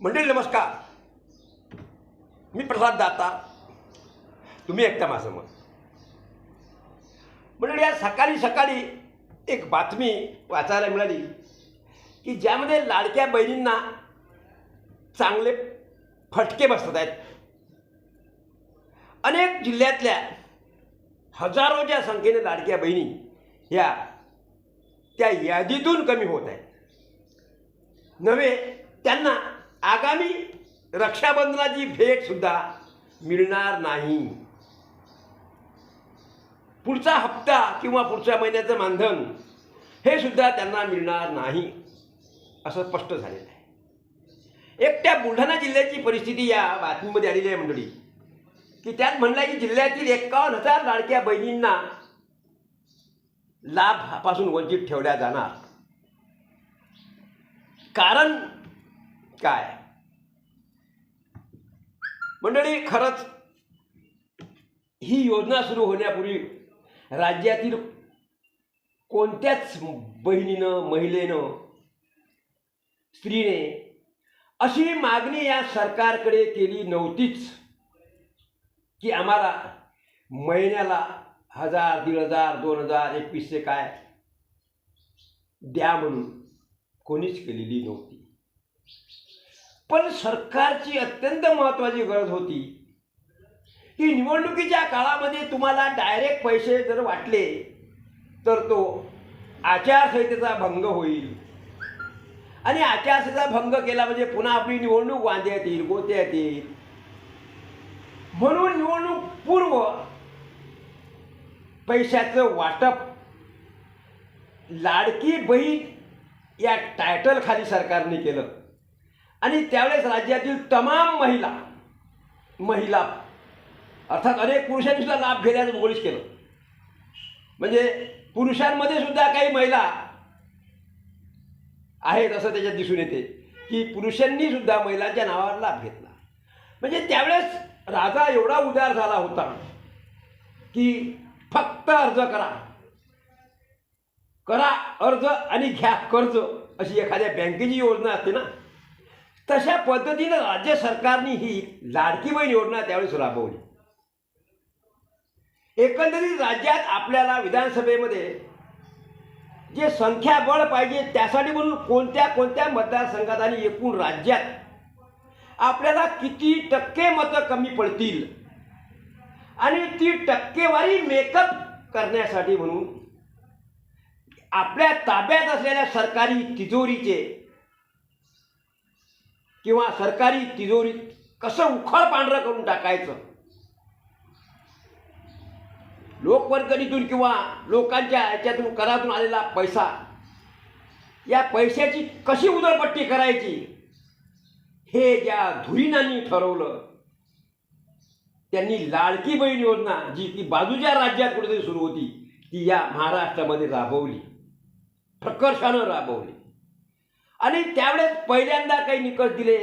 मंडळी नमस्कार. मी प्रसाद दाता. तुम्ही ऐकता माझं मत मंडळी आज सकाळी सकाळी एक बातमी वाचायला मिळाली की ज्यामध्ये लाडक्या बहिणींना चांगले फटके बसत आहेत. अनेक जिल्ह्यातल्या हजारोच्या संख्येने लाडक्या बहिणी ह्या त्या यादीतून कमी होत आहेत. नव्हे त्यांना आगामी रक्षाबंधनाची भेटसुद्धा मिळणार नाही. पुढचा हप्ता किंवा पुढच्या महिन्याचं मानधन हे सुद्धा त्यांना मिळणार नाही असं स्पष्ट झालेलं आहे. एकट्या बुलढाणा जिल्ह्याची परिस्थिती या बातमीमध्ये आलेली आहे मंडळी. की त्यात म्हणलं आहे की जिल्ह्यातील एकावन्न हजार लाडक्या बहिणींना लाभापासून वंचित ठेवल्या जाणार. कारण काय? मंडळी खरंच ही योजना सुरू होण्यापूर्वी राज्यातील कोणत्याच बहिणीनं महिलेनं स्त्रीने अशी मागणी या सरकारकडे केली नव्हतीच की आम्हाला महिन्याला हजार दीड हजार दोन हजार एकवीसशे काय द्या म्हणून कोणीच केलेली नव्हती. पण सरकारची अत्यंत महत्त्वाची गरज होती. की निवडणुकीच्या काळामध्ये तुम्हाला डायरेक्ट पैसे जर वाटले तर तो आचारसंहितेचा भंग होईल. आणि आचारसंहिता भंग केला म्हणजे पुन्हा आपली निवडणूक वांद्यात येईल गोत्यात येईल म्हणून निवडणूक पूर्व पैशाचं वाटप लाडकी बहीण या टायटलखाली सरकारने केलं. आणि त्यावेळेस राज्यातील तमाम महिला महिला अर्थात अनेक पुरुषांनी सुद्धा लाभ घेण्याचं उघडीच केलं. म्हणजे पुरुषांमध्ये सुद्धा काही महिला आहेत असं त्याच्यात दिसून येते की पुरुषांनी सुद्धा महिलांच्या नावावर लाभ घेतला. म्हणजे त्यावेळेस राजा एवढा उदार झाला होता की फक्त अर्ज करा. करा अर्ज आणि घ्या कर्ज अशी एखाद्या बँकेची योजना असते ना तशा पद्धतीनं राज्य सरकारने ही लाडकी बहीण योजना त्यावेळेस राबवली. एकंदरीत राज्यात आपल्याला विधानसभेमध्ये जे संख्याबळ पाहिजे त्यासाठी म्हणून कोणत्या कोणत्या मतदारसंघात आणि एकूण राज्यात आपल्याला किती टक्के मतं कमी पडतील आणि ती टक्केवारी मेकअप करण्यासाठी म्हणून आपल्या ताब्यात असलेल्या सरकारी तिजोरीचे किंवा सरकारी तिजोरीत कसं उखळ पांढरं करून टाकायचं? लोकवर्गणीतून किंवा लोकांच्या याच्यातून करातून आलेला पैसा या पैशाची कशी उदळपट्टी करायची? हे ज्या धुरीणांनी ठरवलं त्यांनी लाडकी बहीण योजना जी ती बाजूच्या राज्यात कुठेतरी सुरू होती ती या महाराष्ट्रामध्ये राबवली. प्रकर्षानं राबवली. आणि त्यावेळेस पहिल्यांदा काही निकष दिले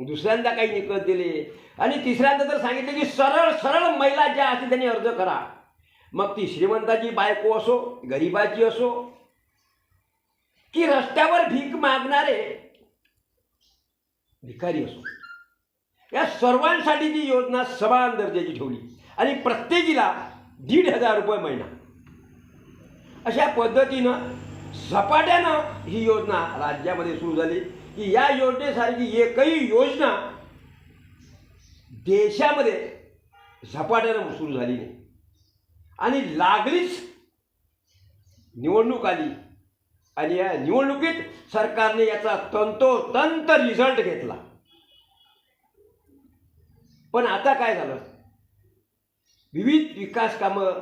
दुसऱ्यांदा काही निकष दिले. आणि तिसऱ्यांदा तर सांगितले की सरळ सरळ महिला ज्या असतील त्यांनी अर्ज करा. मग ती श्रीमंताची बायको असो गरिबाची असो की रस्त्यावर भीक मागणारे भिकारी असो. या सर्वांसाठी ती योजना समान दर्जाची ठेवली. आणि प्रत्येकीला दीड हजार रुपये महिना. अशा पद्धतीनं झपाट्यानं ही योजना राज्यामध्ये सुरू झाली. की या योजनेसारखी एकही योजना देशामध्ये झपाट्यानं सुरू झाली नाही. आणि लागलीच निवडणूक आली. आणि या निवडणुकीत सरकारने याचा तंतोतंत रिझल्ट घेतला. पण आता काय झालं? विविध विकास कामं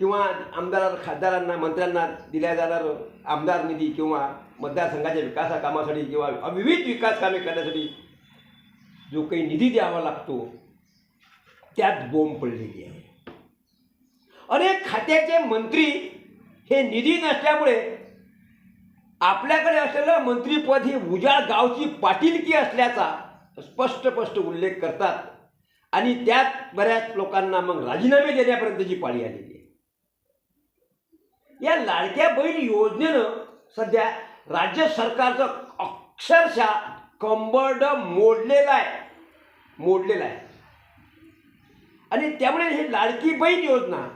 किंवा आमदार खासदारांना मंत्र्यांना दिल्या जाणार आमदार निधी किंवा मतदारसंघाच्या विकासा कामासाठी किंवा विविध विकास कामे करण्यासाठी जो काही निधी द्यावा लागतो त्यात बोंब पडलेली आहे. अनेक खात्याचे मंत्री हे निधी नसल्यामुळे आपल्याकडे असलेलं मंत्रीपद हे उजाड गावची पाटीलकी असल्याचा स्पष्ट स्पष्ट उल्लेख करतात आणि त्यात बऱ्याच लोकांना मग राजीनामे देण्यापर्यंतची पाळी आलेली या लाडक्या बहीण योजनेनं सध्या राज्य सरकारचं अक्षरशः कंबर्ड मोडलेला आहे. मोडलेला आहे. आणि त्यामुळे हे लाडकी बहीण योजना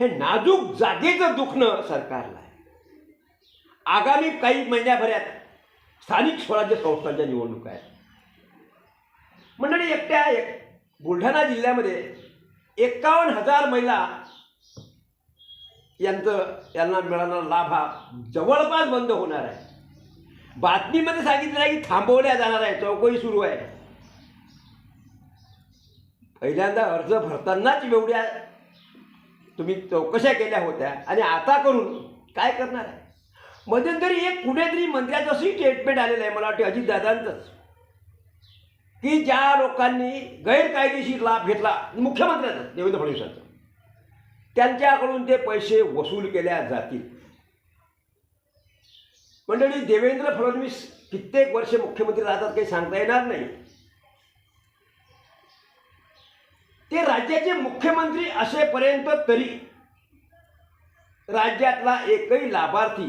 हे नाजूक जागेचं दुखणं सरकारला आहे. आगामी काही महिन्याभरात स्थानिक स्वराज्य संस्थांच्या निवडणुका आहेत. मंडळी एकट्या एक बुलढाणा जिल्ह्यामध्ये एकावन्न हजार महिला यांचं यांना मिळणारा लाभ हा जवळपास बंद होणार आहे. बातमीमध्ये सांगितलं आहे की थांबवल्या जाणार आहे चौकशी सुरू आहे. पहिल्यांदा अर्ज भरतानाच एवढ्या तुम्ही चौकशा केल्या होत्या आणि आता करून काय करणार आहे? मध्यंतरी एक कुठेतरी मंत्र्याचंही स्टेटमेंट आलेलं आहे मला वाटतं अजितदादांचंच की ज्या लोकांनी गैरकायदेशीर लाभ घेतला मुख्यमंत्र्यांचा देवेंद्र फडणवीसांचा. त्यांच्याकडून ते पैसे वसूल केल्या जातील. मंडळी देवेंद्र फडणवीस कित्येक वर्ष मुख्यमंत्री राहतात काही सांगता येणार नाही. ते राज्याचे मुख्यमंत्री असेपर्यंत तरी राज्यातला एकही लाभार्थी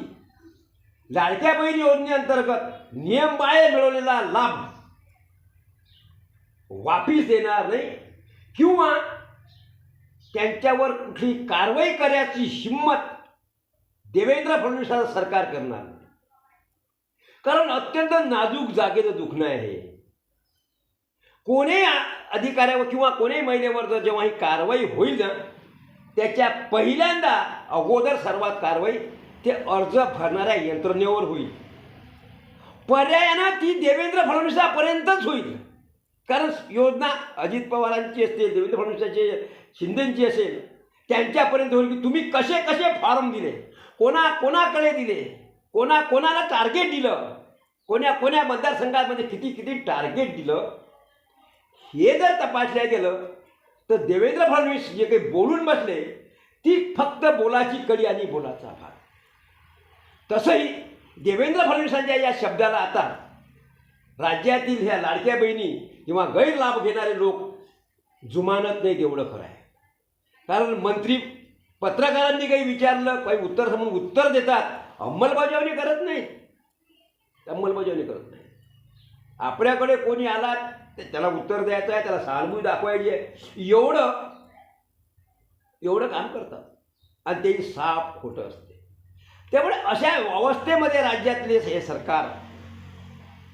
लाडक्या बहीण योजनेअंतर्गत नियमबाह्य मिळवलेला लाभ वापिस देणार नाही. किंवा त्यांच्यावर कुठली कारवाई करण्याची हिंमत देवेंद्र फडणवीसाचं सरकार करणार कारण अत्यंत नाजूक जागेचं दुखणं आहे. कोणी अधिकाऱ्यावर किंवा कोणी महिलेवर जर जेव्हा ही कारवाई होईल ना त्याच्या पहिल्यांदा अगोदर सर्वात कारवाई ते अर्ज भरणाऱ्या यंत्रणेवर होईल. पर्यायानं ती देवेंद्र फडणवीसापर्यंतच होईल. कारण योजना अजित पवारांची असते देवेंद्र फडणवीसाची शिंदेची असेल त्यांच्यापर्यंत होईल की तुम्ही कसे कसे फॉर्म दिले? कोणा कोणाकडे दिले? कोणा कोणाला टार्गेट दिलं? कोण्या कोण्या मतदारसंघामध्ये किती किती टार्गेट दिलं? हे जर तपासल्या गेलं तर देवेंद्र फडणवीस जे काही बोलून बसले ती फक्त बोलाची कडी आणि बोलाचा भाग. तसंही देवेंद्र फडणवीसांच्या या शब्दाला आता राज्यातील ह्या लाडक्या बहिणी किंवा गैरलाभ घेणारे लोक जुमानत नाही तेवढं खरं आहे. कारण मंत्री पत्रकारांनी काही विचारलं काही उत्तर समजून उत्तर देतात अंमलबजावणी करत नाही. अंमलबजावणी करत नाही. आपल्याकडे कोणी आला ते त्याला उत्तर द्यायचं आहे त्याला सहानुभूती दाखवायची आहे. एवढं एवढं काम करतात. आणि ते साफ खोटं असते. त्यामुळे अशा अवस्थेमध्ये राज्यातले हे सरकार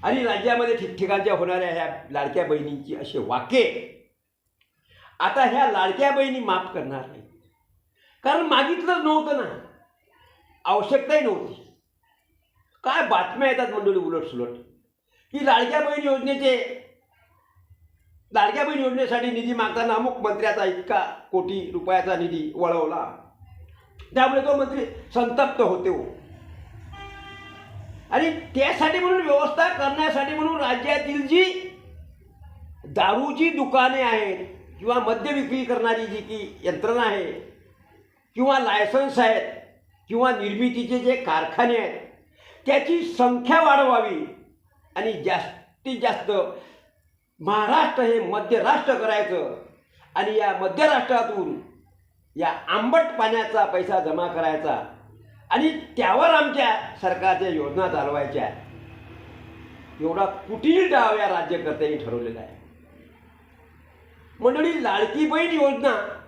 आणि राज्यामध्ये ठिकठिकाणच्या होणाऱ्या ह्या लाडक्या बहिणींची असे वाक्य आता ह्या लाडक्या बहिणी माफ करणार नाही कारण मागितलंच नव्हतं ना. आवश्यकताही नव्हती. काय बातम्या येतात मंडळी उलट सुलट की लाडक्या बहीण योजनेचे लाडक्या बहीण योजनेसाठी निधी मागताना अमुक मंत्र्याचा इतका कोटी रुपयाचा निधी वळवला. त्यामुळे तो मंत्री संतप्त होते हो. आणि त्यासाठी म्हणून व्यवस्था करण्यासाठी म्हणून राज्यातील जी दारूची दुकाने आहेत किंवा मद्य विक्री करणारी जी की यंत्रणा आहे किंवा लायसन्स आहेत किंवा निर्मितीचे जे कारखाने आहेत त्याची संख्या वाढवावी आणि जास्तीत जास्त महाराष्ट्र हे मध्यराष्ट्र करायचं आणि या मध्यराष्ट्रातून या आंबट पाण्याचा पैसा जमा करायचा आणि त्यावर आमच्या सरकारच्या योजना चालवायच्या. एवढा कुटील डाव या राज्यकर्त्यांनी ठरवलेला आहे. मंडळी लाडकी बहीण योजना.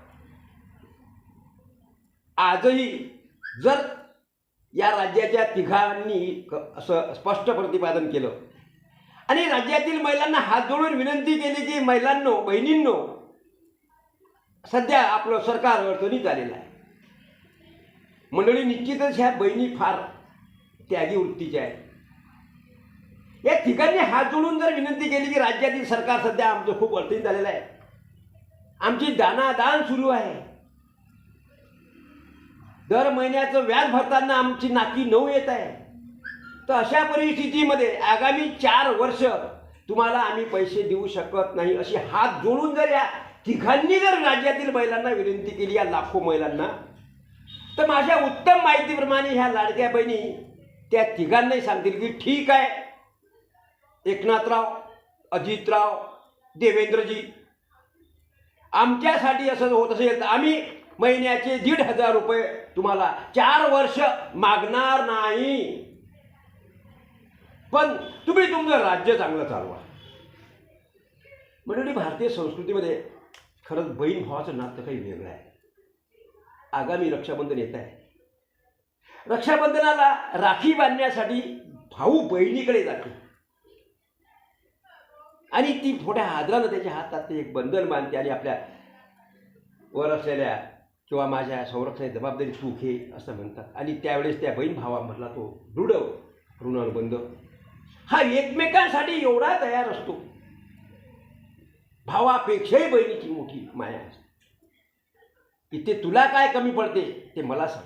आजही जर या राज्याच्या तिघांनी असं स्पष्ट प्रतिपादन केलं. आणि राज्यातील महिलांना हात जोडून विनंती केली की महिलांनो बहिणींनो सध्या आपलं सरकार अडचणीत आलेलं आहे. मंडळी निश्चितच ह्या बहिणी फार त्यागी वृत्तीच्या आहेत. या ठिकाणी हात जोडून जर विनंती केली की राज्यातील सरकार सध्या आमचं खूप अडचणीत आलेलं आहे. आमची दानादान सुरू आहे. दर महिन्याचं व्याज भरताना आमची नाकी नऊ येत आहे. तर अशा परिस्थितीमध्ये आगामी चार वर्ष तुम्हाला आम्ही पैसे देऊ शकत नाही अशी हात जोडून जर या तिघांनी जर राज्यातील महिलांना विनंती केली या लाखो महिलांना तर माझ्या उत्तम माहितीप्रमाणे ह्या लाडक्या बहिणी त्या तिघांनाही सांगतील की ठीक आहे. एकनाथराव अजितराव देवेंद्रजी आमच्यासाठी असं होत असेल तर आम्ही महिन्याचे दीड हजार रुपये तुम्हाला चार वर्ष मागणार नाही. पण तुम्ही तुमचं राज्य चांगलं चालवा. मंडळी भारतीय संस्कृतीमध्ये खरंच बहीण भावाचं नातं काही वेगळं आहे. आगामी रक्षाबंधन येत आहे. रक्षाबंधनाला राखी बांधण्यासाठी भाऊ बहिणीकडे जाते. आणि ती थोड्या आदरानं त्याच्या हातात ते एक बंधन बांधते आणि आपल्या वर असलेल्या किंवा माझ्या संरक्षणाची जबाबदारी तू घे असं म्हणतात. आणि त्यावेळेस त्या बहीण भावामधला तो दृढ ऋणानुबंध हा एकमेकांसाठी एवढा तयार असतो. भावापेक्षाही बहिणीची मोठी माया असते. की ते तुला काय कमी पडते ते मला सांग.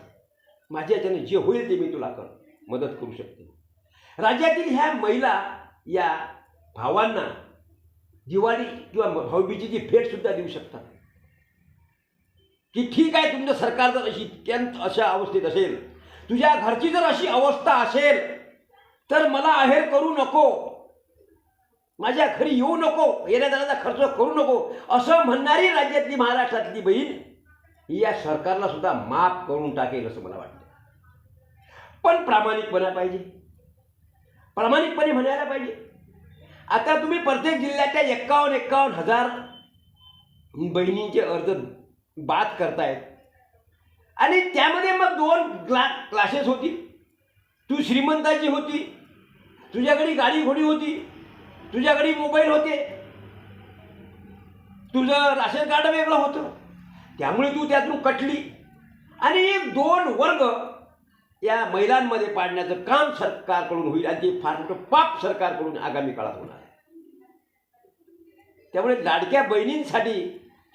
माझ्या याच्याने जे होईल ते मी तुला कर. मदत करू शकते. राज्यातील ह्या महिला या भावांना दिवाळी किंवा भाऊबीजेची भेटसुद्धा देऊ शकतात. की ठीक आहे तुमचं सरकार जर अशी अत्यंत अशा अवस्थेत असेल तुझ्या घरची जर अशी अवस्था असेल तर मला आहेर करू नको. माझ्या घरी येऊ नको येण्या जाण्याचा खर्च करू नको. असं म्हणणारी राज्यातली महाराष्ट्रातली बहीण ही या सरकारला सुद्धा माफ करून टाकेल असं मला वाटतं. पण प्रामाणिकपणा पाहिजे. प्रामाणिकपणे म्हणायला पाहिजे. आता तुम्ही प्रत्येक जिल्ह्याच्या एक्कावन्न एक्कावन्न हजार बहिणींचे अर्ज बाद करतायत. आणि त्यामध्ये मग दोन क्ला क्लासेस होती. तू श्रीमंताची होती. तुझ्याकडे गाडी घोडी होती. तुझ्याकडे मोबाईल होते. तुझं राशन कार्ड वेगळं होतं. त्यामुळे तू त्यातून कटली. आणि एक दोन वर्ग या महिलांमध्ये पाडण्याचं काम सरकारकडून होईल आणि ते फार मोठं पाप सरकारकडून आगामी काळात होणार आहे. त्यामुळे लाडक्या बहिणींसाठी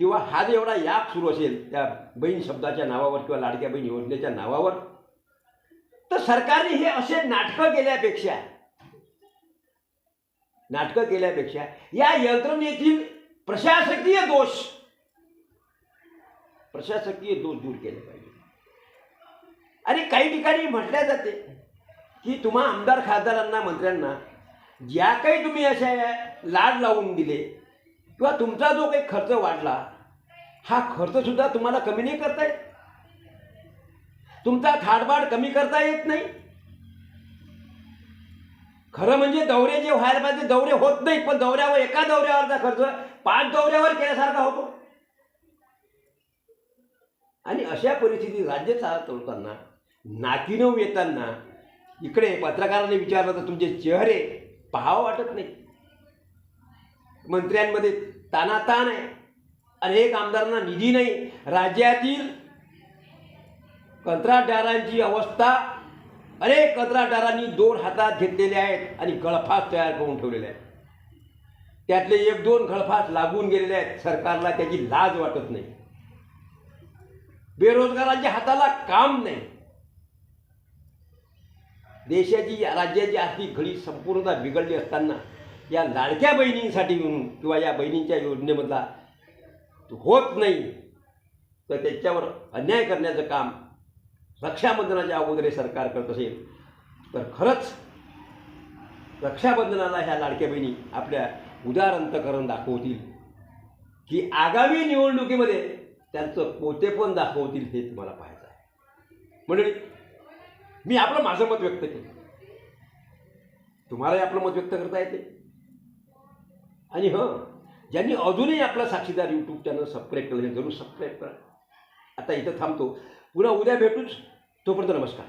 किंवा हा जो एवढा याप सुरू असेल त्या बहीण शब्दाच्या नावावर किंवा लाडक्या बहीण योजनेच्या नावावर तर सरकारने हे असे नाटकं केल्यापेक्षा नाटकं केल्यापेक्षा या यंत्रणेतील प्रशासकीय दोष प्रशासकीय दोष दूर केले पाहिजे. अरे काही ठिकाणी म्हटल्या जाते की तुम्हा आमदार खासदारांना मंत्र्यांना ज्या काही तुम्ही अशा लाड लावून दिले किंवा तुमचा जो काही खर्च वाढला हा खर्चसुद्धा तुम्हाला कमी नाही करता येत? तुमचा थाटबाड कमी करता येत नाही? खरं म्हणजे दौरे जे व्हायला पाहिजे दौरे होत नाही पण दौऱ्यावर एका दौऱ्यावरचा खर्च पाच दौऱ्यावर केल्यासारखा होतो. आणि अशा परिस्थितीत राज्य चालवताना नाकीनव येताना इकडे पत्रकारांनी विचारलं तर तुमचे चेहरे पाहावं वाटत नाही. मंत्र्यांमध्ये तानाताण आहे. अनेक आमदारांना निधी नाही. राज्यातील कंत्राटदारांची अवस्था अनेक कंत्राटदारांनी दोन हातात घेतलेले आहेत आणि गळफास तयार करून ठेवलेले आहेत. त्यातले एक दोन गळफास लागून गेलेले आहेत. सरकारला त्याची लाज वाटत नाही. बेरोजगारांच्या हाताला काम नाही. देशाची राज्याची आर्थिक घडी संपूर्णतः बिघडली असताना या लाडक्या बहिणींसाठी म्हणून किंवा या बहिणींच्या योजनेमधला होत नाही तर त्याच्यावर अन्याय करण्याचं काम रक्षाबंधनाच्या अगोदर सरकार करत असेल. तर खरंच रक्षाबंधनाला ह्या लाडक्या बहिणी आपल्या उदार अंतकरण दाखवतील की आगामी निवडणुकीमध्ये त्यांचं पोतेपण दाखवतील हे तुम्हाला पाहायचं आहे. मंडळी मी आपलं माझं मत व्यक्त केलं. तुम्हालाही आपलं मत व्यक्त करता येते. आणि हं ज्यांनी अजूनही आपला साक्षीदार यूट्यूब चॅनल सबस्क्राईब केलं जरूर सबस्क्राईब करा. आता इथं थांबतो. पुन्हा उद्या भेटूच. तोपर्यंत नमस्कार.